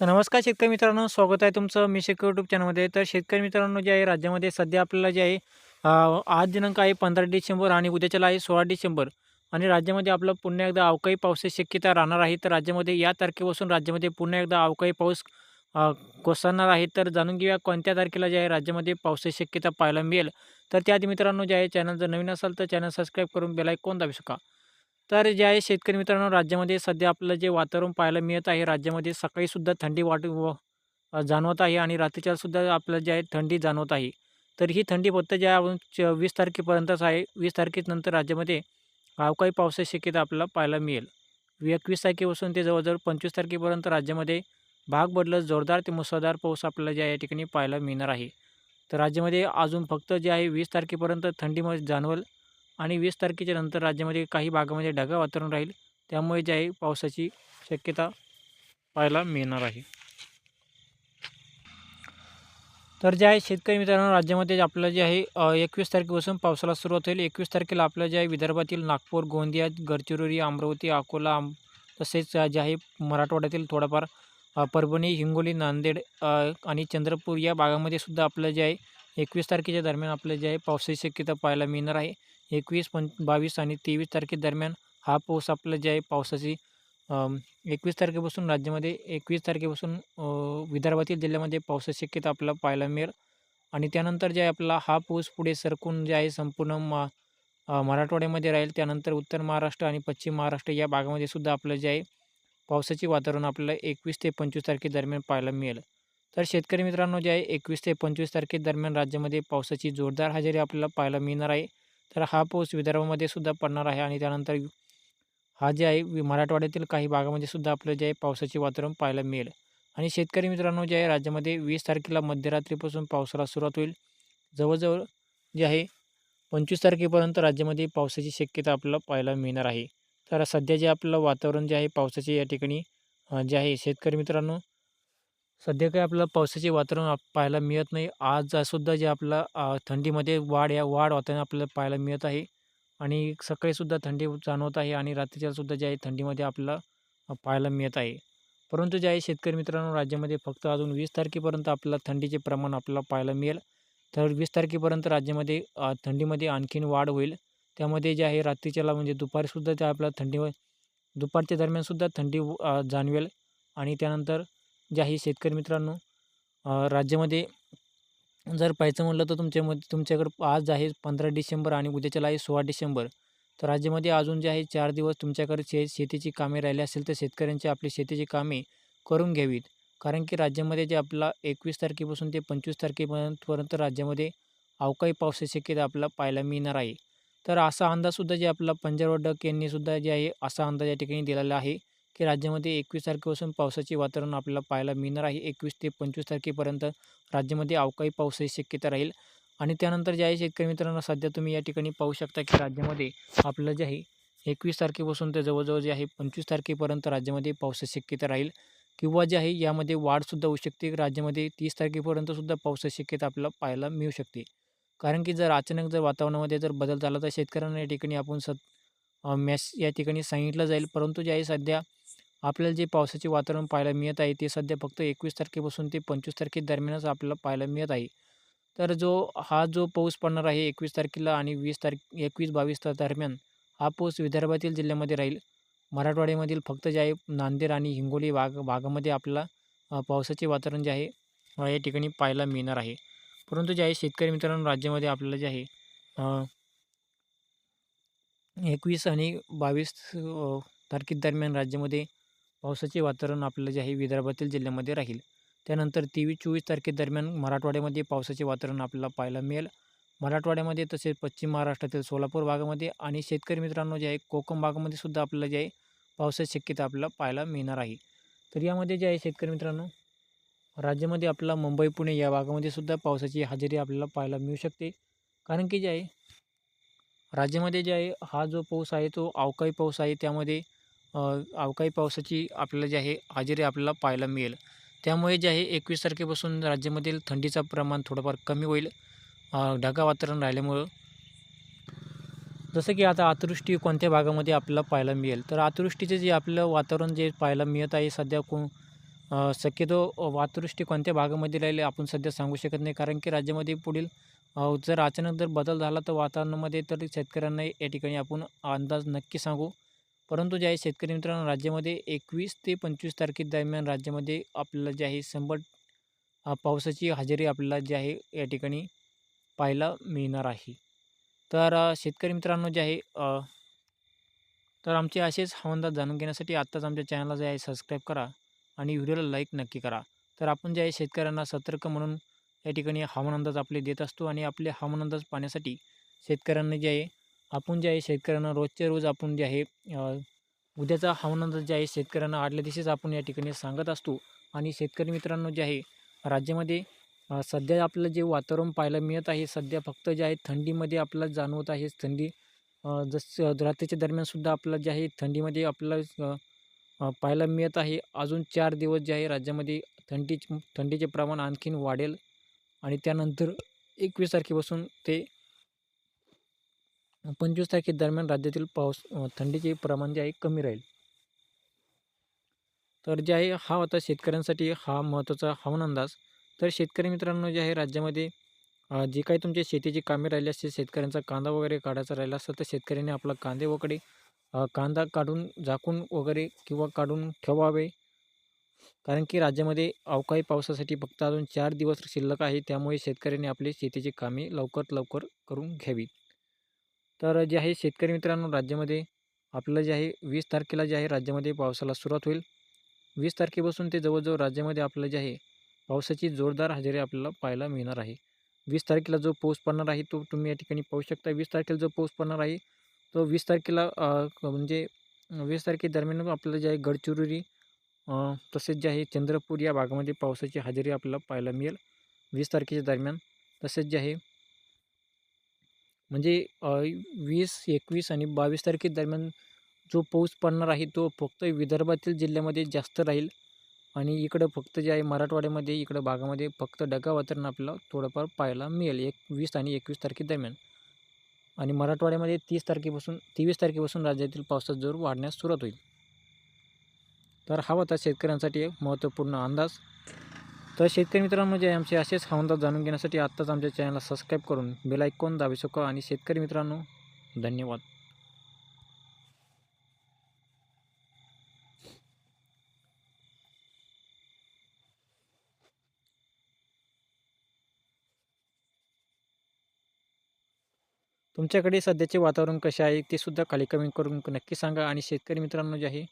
तर नमस्कार शेतकरी मित्रांनो स्वागत आहे तुमचं मी शेतकरी यूट्यूब चॅनलमध्ये तर शेतकरी मित्रांनो जे आहे राज्यामध्ये सध्या आपल्याला जे आहे आज दिनांक आहे पंधरा डिसेंबर आणि उद्याच्याला आहे सोळा डिसेंबर. आणि राज्यामध्ये आपलं पुन्हा एकदा अवकाळी पावसाची शक्यता राहणार आहे. तर राज्यामध्ये या तारखेपासून राज्यामध्ये पुन्हा एकदा अवकाळी पाऊस कोसळणार आहे. तर जाणून घेऊया कोणत्या तारखेला जे आहे राज्यामध्ये पावसाची शक्यता पाहायला मिळेल. तर त्याआधी मित्रांनो जे आहे चॅनल जर नवीन असाल तर चॅनल सबस्क्राईब करून बेलायकॉन दाबू शका तर जे आहे शेतकरी मित्रांनो राज्यामध्ये सध्या आपलं जे वातावरण पाहायला मिळत आहे राज्यामध्ये सकाळीसुद्धा थंडी वाट व जाणवत आहे आणि रात्रीच्यासुद्धा आपलं आपल्याला जे आहे थंडी जाणवत आहे. तर ही थंडी फक्त ज्या आपण च वीस तारखेपर्यंतच आहे. वीस तारखेनंतर राज्यामध्ये अवकाळी पावसाची शक्यता आपल्याला पाहायला मिळेल. एकवीस तारखेपासून ते जवळजवळ पंचवीस तारखेपर्यंत राज्यामध्ये भाग बदलत जोरदार ते मुसळधार पाऊस आपल्याला ज्या या ठिकाणी पाहायला मिळणार आहे. तर राज्यामध्ये अजून फक्त जे आहे वीस तारखेपर्यंत थंडीमध्ये जाणवल आणि वीस तारखेच्या नंतर राज्यामध्ये काही भागामध्ये ढगाळ वातावरण राहील. त्यामुळे जे आहे पावसाची शक्यता पाहायला मिळणार आहे. तर जे आहे शेतकरी मित्रांनो राज्यामध्ये जे आपलं जे आहे एकवीस तारखेपासून पावसाला सुरुवात होईल. एकवीस तारखेला आपलं जे आहे विदर्भातील नागपूर गोंदिया गडचिरोली अमरावती अकोला आम तसेच जे आहे मराठवाड्यातील थोडाफार परभणी हिंगोली नांदेड आणि चंद्रपूर या भागामध्ये सुद्धा आपलं जे आहे एकवीस तारखेच्या दरम्यान आपलं जे आहे पावसाची शक्यता पाहायला मिळणार आहे. एकवीस पं बावीस आणि तेवीस तारखेदरम्यान हा पाऊस आपलं जे आहे पावसाची एकवीस तारखेपासून राज्यामध्ये एकवीस तारखेपासून विदर्भातील जिल्ह्यामध्ये पावसाची शक्यता आपल्याला पाहायला मिळेल. आणि त्यानंतर जे आहे आपला हा पाऊस पुढे सरकून जे आहे संपूर्ण मा मराठवाड्यामध्ये राहील. त्यानंतर उत्तर महाराष्ट्र आणि पश्चिम महाराष्ट्र या भागामध्ये सुद्धा आपलं जे आहे पावसाचे वातावरण आपल्याला एकवीस ते पंचवीस तारखेदरम्यान पाहायला मिळेल. तर शेतकरी मित्रांनो जे आहे एकवीस ते पंचवीस तारखेदरम्यान राज्यामध्ये पावसाची जोरदार हजेरी आपल्याला पाहायला मिळणार आहे. तर हा पाऊस विदर्भामध्ये सुद्धा पडणार आहे आणि त्यानंतर हा जे आहे मराठवाड्यातील काही भागामध्ये सुद्धा आपलं जे आहे पावसाचे वातावरण पाहायला मिळेल. आणि शेतकरी मित्रांनो जे आहे राज्यामध्ये वीस तारखेला मध्यरात्रीपासून पावसाला सुरुवात होईल. जवळजवळ जे आहे पंचवीस तारखेपर्यंत राज्यामध्ये पावसाची शक्यता आपल्याला पाहायला मिळणार आहे. तर सध्या जे आपलं वातावरण जे आहे पावसाचे या ठिकाणी जे आहे शेतकरी मित्रांनो सध्या काही आपल्याला पावसाचे वातावरण आप- पाहायला मिळत नाही. आज सुद्धा जे आपला थंडीमध्ये वाढ या वाढ होताना आपल्याला पाहायला मिळत आहे. आणि सकाळीसुद्धा थंडी जाणवत आहे आणि रात्रीच्यासुद्धा जे आहे थंडीमध्ये आपल्याला पाहायला मिळत आहे. परंतु जे आहे शेतकरी मित्रांनो राज्यामध्ये फक्त अजून वीस तारखेपर्यंत आपल्याला थंडीचे प्रमाण आपल्याला पाहायला मिळेल. तर वीस तारखेपर्यंत राज्यामध्ये थंडीमध्ये आणखीन वाढ होईल. त्यामध्ये जे आहे रात्रीच्याला म्हणजे दुपारीसुद्धा त्या आपल्याला थंडी दुपारच्या दरम्यानसुद्धा थंडी जाणवेल. आणि त्यानंतर जे आहे शेतकरी मित्रांनो राज्यामध्ये जर पाहायचं म्हटलं तर तुमच्यामध्ये तुमच्याकडं आज आहे पंधरा डिसेंबर आणि उद्याच्याला आहे सोळा डिसेंबर. तर राज्यामध्ये अजून जे आहे चार दिवस तुमच्याकडे शे शेतीची कामे राहिली असेल तर शेतकऱ्यांची आपली शेतीची कामे करून घ्यावीत. कारण की राज्यामध्ये जे आपला एकवीस तारखेपासून ते पंचवीस तारखेपर्यंतपर्यंत राज्यामध्ये अवकाळी पावसाची शक्यता आपल्याला पाहायला मिळणार आहे. तर असा अंदाजसुद्धा जे आपला पंजाब डक यांनीसुद्धा जे आहे असा अंदाज या ठिकाणी दिलेला आहे. की राज्यामध्ये एकवीस तारखेपासून पावसाचे वातावरण आपल्याला पाहायला मिळणार आहे. एकवीस ते पंचवीस तारखेपर्यंत राज्यामध्ये अवकाळी पावसाची शक्यता राहील. आणि त्यानंतर जे आहे शेतकरी मित्रांनो सध्या तुम्ही या ठिकाणी पाहू शकता की राज्यामध्ये आपलं जे आहे एकवीस तारखेपासून ते जवळजवळ जे आहे पंचवीस तारखेपर्यंत राज्यामध्ये पावसाची शक्यता राहील. किंवा जे आहे यामध्ये वाढसुद्धा होऊ शकते. राज्यामध्ये तीस तारखेपर्यंतसुद्धा पावसाची शक्यता आपल्याला पाहायला मिळू शकते. कारण की जर अचानक जर वातावरणामध्ये जर बदल झाला तर शेतकऱ्यांना या ठिकाणी आपण सत मॅस या ठिकाणी सांगितलं जाईल. परंतु जे आहे सध्या आपल्याला जे पावसाचे वातावरण पाहायला मिळत आहे ते सध्या फक्त एकवीस तारखेपासून ते पंचवीस तारखे दरम्यानच आपल्याला पाहायला मिळत आहे. तर जो हा जो पाऊस पडणार आहे एकवीस तारखेला आणि वीस तारखे एकवीस बावीस दरम्यान हा पाऊस विदर्भातील जिल्ह्यामध्ये राहील. मराठवाड्यामधील फक्त जे आहे नांदेड आणि हिंगोली भाग भागामध्ये आपल्याला पावसाचे वातावरण जे आहे या ठिकाणी पाहायला मिळणार आहे. परंतु जे आहे शेतकरी मित्रांनो राज्यामध्ये आपल्याला जे आहे एकवीस आणि बावीस तारखे तारखेदरम्यान राज्यामध्ये पावसाचे वातावरण आपलं जे आहे विदर्भातील जिल्ह्यामध्ये राहील. त्यानंतर तेवीस चोवीस तारखेदरम्यान मराठवाड्यामध्ये पावसाचे वातावरण आपल्याला पाहायला मिळेल. मराठवाड्यामध्ये तसेच पश्चिम महाराष्ट्रातील सोलापूर भागामध्ये आणि शेतकरी मित्रांनो जे आहे कोकण भागामध्ये सुद्धा आपल्याला जे आहे पावसाची शक्यता आपल्याला पाहायला मिळणार आहे. तर यामध्ये जे आहे शेतकरी मित्रांनो राज्यामध्ये आपला मुंबई पुणे या भागामध्ये सुद्धा पावसाची हजेरी आपल्याला पाहायला मिळू शकते. कारण की जे आहे राज्यामध्ये जे आहे हा जो पाऊस आहे तो अवकाळी पाऊस आहे त्यामध्ये अवकाळी पावसाची आपल्याला जे आहे हजेरी आपल्याला पाहायला मिळेल. त्यामुळे जे आहे एकवीस तारखेपासून राज्यामधील थंडीचं प्रमाण थोडंफार कमी होईल. ढगा ढगाळ वातावरण राहिल्यामुळं. जसं की आता अतिवृष्टी कोणत्या भागामध्ये आपल्याला पाहायला मिळेल? तर अतिवृष्टीचे जे आपलं वातावरण जे पाहायला मिळत आहे सध्या कोण शक्यतो वातवृष्टी कोणत्या भागामध्ये राहिली आपण सध्या सांगू शकत नाही. कारण की राज्यामध्ये पुढील जर अचानक जर बदल झाला तर वातावरणामध्ये तर शेतकऱ्यांना या ठिकाणी आपण अंदाज नक्की सांगू. परंतु जे आहे शेतकरी मित्रांनो राज्यामध्ये एकवीस ते पंचवीस तारखेदरम्यान राज्यामध्ये आपल्याला जे आहे शंभर पावसाची हजेरी आपल्याला जी आहे या ठिकाणी पाहायला मिळणार आहे. तर शेतकरी मित्रांनो जे आहे तर आमचे असेच हवामान जाणून घेण्यासाठी आत्ताच आमच्या चॅनलला जे आहे सबस्क्राईब करा आणि व्हिडिओला लाईक नक्की करा. तर आपण जे आहे शेतकऱ्यांना सतर्क म्हणून या ठिकाणी हवामान अंदाज आपले देत असतो आणि आपले हवामान अंदाज पाहण्यासाठी शेतकऱ्यांना जे आहे आपण जे आहे शेतकऱ्यांना रोजच्या रोज आपण जे आहे उद्याचा हवामान जे आहे शेतकऱ्यांना आदल्या दिवशीच आपण या ठिकाणी सांगत असतो. आणि शेतकरी मित्रांनो जे आहे राज्यामध्ये सध्या आपलं जे वातावरण पाहायला मिळत आहे सध्या फक्त जे आहे थंडीमध्ये आपल्याला जाणवत आहे थंडी जस जसं रात्रीच्या दरम्यानसुद्धा आपल्याला जे आहे थंडीमध्ये आपल्याला पाहायला मिळत आहे. अजून चार दिवस जे आहे राज्यामध्ये थंडी थंडीचे प्रमाण आणखीन वाढेल. आणि त्यानंतर एकवीस तारखेपासून ते पंचवीस तारखेदरम्यान राज्यातील पाऊस थंडीचे प्रमाण जे आहे कमी राहील. तर जे आहे हा होता शेतकऱ्यांसाठी हा महत्त्वाचा हवामान अंदाज. तर शेतकरी मित्रांनो जे आहे राज्यामध्ये जे काही तुमचे शेतीची कामे राहिली असतील शेतकऱ्यांचा कांदा वगैरे काढायचा राहिला असतं तर शेतकऱ्यांनी आपला कांदे वगैरे कांदा काढून झाकून वगैरे किंवा काढून ठेवावे. कारण की राज्यामध्ये अवकाळी पावसासाठी फक्त अजून चार दिवस शिल्लक आहे त्यामुळे शेतकऱ्यांनी आपली शेतीची कामे लवकरात लवकर करून घ्यावीत तर जे आहे शेतकरी मित्रांनो राज्यामध्ये आपलं जे आहे वीस तारखेला जे आहे राज्यामध्ये पावसाला सुरुवात होईल. वीस तारखेपासून ते जवळजवळ राज्यामध्ये आपलं जे आहे पावसाची जोरदार हजेरी आपल्याला पाहायला मिळणार आहे. वीस तारखेला जो पाऊस पडणार आहे तो तुम्ही या ठिकाणी पाहू शकता. वीस तारखेला जो पाऊस पडणार आहे तो वीस तारखेला म्हणजे वीस तारखेदरम्यान आपल्याला जे आहे गडचिरोली तसेच जे आहे चंद्रपूर या भागामध्ये पावसाची हजेरी आपल्याला पाहायला मिळेल. वीस तारखेच्या दरम्यान तसेच जे आहे म्हणजे वीस एकवीस आणि बावीस तारखेदरम्यान जो पाऊस पडणार आहे तो फक्त विदर्भातील जिल्ह्यामध्ये जास्त राहील आणि इकडं फक्त जे आहे मराठवाड्यामध्ये इकडं भागामध्ये फक्त ढगा वातावरण आपल्याला थोडंफार पाहायला मिळेल एक वीस आणि एकवीस तारखेदरम्यान आणि मराठवाड्यामध्ये तीस तारखेपासून तेवीस तारखेपासून राज्यातील पावसाचा जोर वाढण्यास सुरुवात होईल. तर हा होता शेतकऱ्यांसाठी एक महत्त्वपूर्ण अंदाज. तर शेतकरी मित्रांनो जे आहे आमचे असेच हवामान जाणून घेण्यासाठी आत्ताच आमच्या चॅनलला सबस्क्राईब करून बेल आयकॉन दाबी शका आणि शेतकरी मित्रांनो धन्यवाद. तुमच्याकडे सध्याचे वातावरण कसे आहे ते सुद्धा खाली कमेंट करून नक्की सांगा आणि शेतकरी मित्रांनो जे आहे